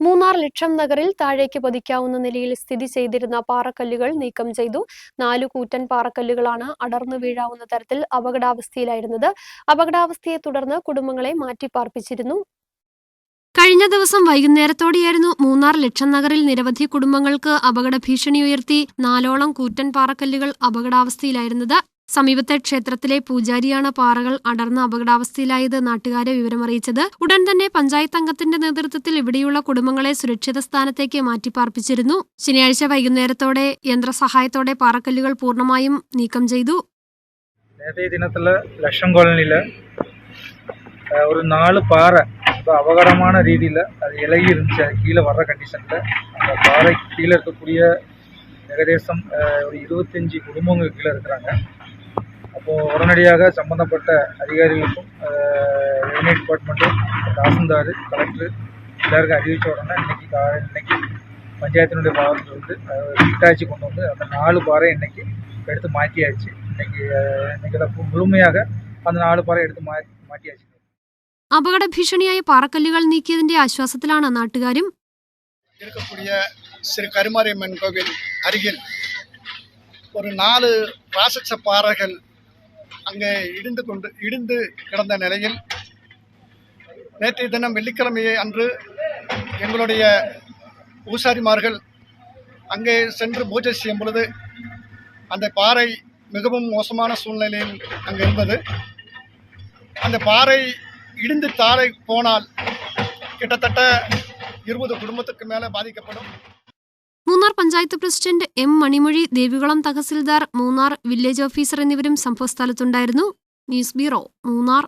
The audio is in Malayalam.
മൂന്നാർ ലക്ഷം നഗറിൽ താഴേക്ക് പതിക്കാവുന്ന നിലയിൽ സ്ഥിതി ചെയ്തിരുന്ന പാറക്കല്ലുകൾ നീക്കം ചെയ്തു. നാലു കൂറ്റൻ പാറക്കല്ലുകളാണ് അടർന്നു വീഴാവുന്ന തരത്തിൽ അപകടാവസ്ഥയിലായിരുന്നത്. അപകടാവസ്ഥയെ തുടർന്ന് കുടുംബങ്ങളെ മാറ്റിപ്പാർപ്പിച്ചിരുന്നു. കഴിഞ്ഞ ദിവസം വൈകുന്നേരത്തോടെയായിരുന്നു മൂന്നാർ ലക്ഷം നഗറിൽ നിരവധി കുടുംബങ്ങൾക്ക് അപകട ഭീഷണി ഉയർത്തി. നാലോളം കൂറ്റൻ പാറക്കല്ലുകൾ അപകടാവസ്ഥയിലായിരുന്നത്. സമീപത്തെ ക്ഷേത്രത്തിലെ പൂജാരിയാണ് പാറകൾ അടർന്ന് അപകടാവസ്ഥയിലായത് നാട്ടുകാരെ വിവരമറിയിച്ചത് ഉടൻ തന്നെ പഞ്ചായത്ത് അംഗത്തിന്റെ നേതൃത്വത്തിൽ ഇവിടെയുള്ള കുടുംബങ്ങളെ സുരക്ഷിത സ്ഥാനത്തേക്ക് മാറ്റിപ്പാർപ്പിച്ചിരുന്നു ശനിയാഴ്ച വൈകുന്നേരത്തോടെ യന്ത്രസഹായത്തോടെ പാറക്കല്ലുകൾ പൂർണ്ണമായും നീക്കം ചെയ്തു நேற்றைய தினத்தில் லட்சம் காலனியில் ஒரு நாலு பாறை இப்போ அபகடமான ரீதியில் அது இலகி இருந்துச்சு அது கீழே வர்ற கண்டிஷனில் அந்த பாறை கீழே இருக்கக்கூடிய ஏகதேசம் அஹ், ஒரு இருபத்தஞ்சி குடும்பங்கள் கீழே இருக்கிறாங்க அப்போது உடனடியாக சம்மந்தப்பட்ட அதிகாரிகளுக்கும் ரெவன்யூ டிபார்ட்மெண்ட்டும் தாசில்தார் கலெக்டர் எல்லாருக்கும் அறிவித்த உடனே இன்னைக்கு கா இன்னைக்கு பஞ்சாயத்தினுடைய பாவத்தில் வந்து ஹிட்டாச்சி கொண்டு வந்து அந்த நாலு பாறை இன்னைக்கு எடுத்து மாற்றியாச்சு இன்னைக்கு அஹ், இன்னைக்கு அதை ஃபு- முழுமையாக அந்த நாலு பாறை எடுத்து மா மாட்டியாச்சு അപകട ഭീഷണിയായ പാറക്കല്ലുകൾ നീക്കിയതിന്റെ ആശ്വാസത്തിലാണ് നാട്ടുകാരും இருக்கக்கூடிய ஸ்ரீ கருமாரியம்மன் கோவில் அருகில் ஒரு நாலு ராசச பாறைகள் அங்கே இடிந்து கொண்டு இடிந்து கிடந்த நிலையில் நேற்றைய தினம் வெள்ளிக்கிழமையை அன்று எங்களுடைய பூசாரிமார்கள் அங்கே சென்று பூஜை செய்யும் பொழுது அந்த பாறை மிகவும் மோசமான சூழ்நிலையில் அங்கே இருந்தது. அந்த பாறை இடிந்து தாழை போனால் கிட்டத்தட்ட இருபது குடும்பத்துக்கு மேலே பாதிக்கப்படும். Munnar panchayat president M Manimozhi Devikulam tahsildar Munnar village officer എന്നിവരും സംഭവസ്ഥലത്തുണ്ടായിരുന്നു. News bureau Munnar.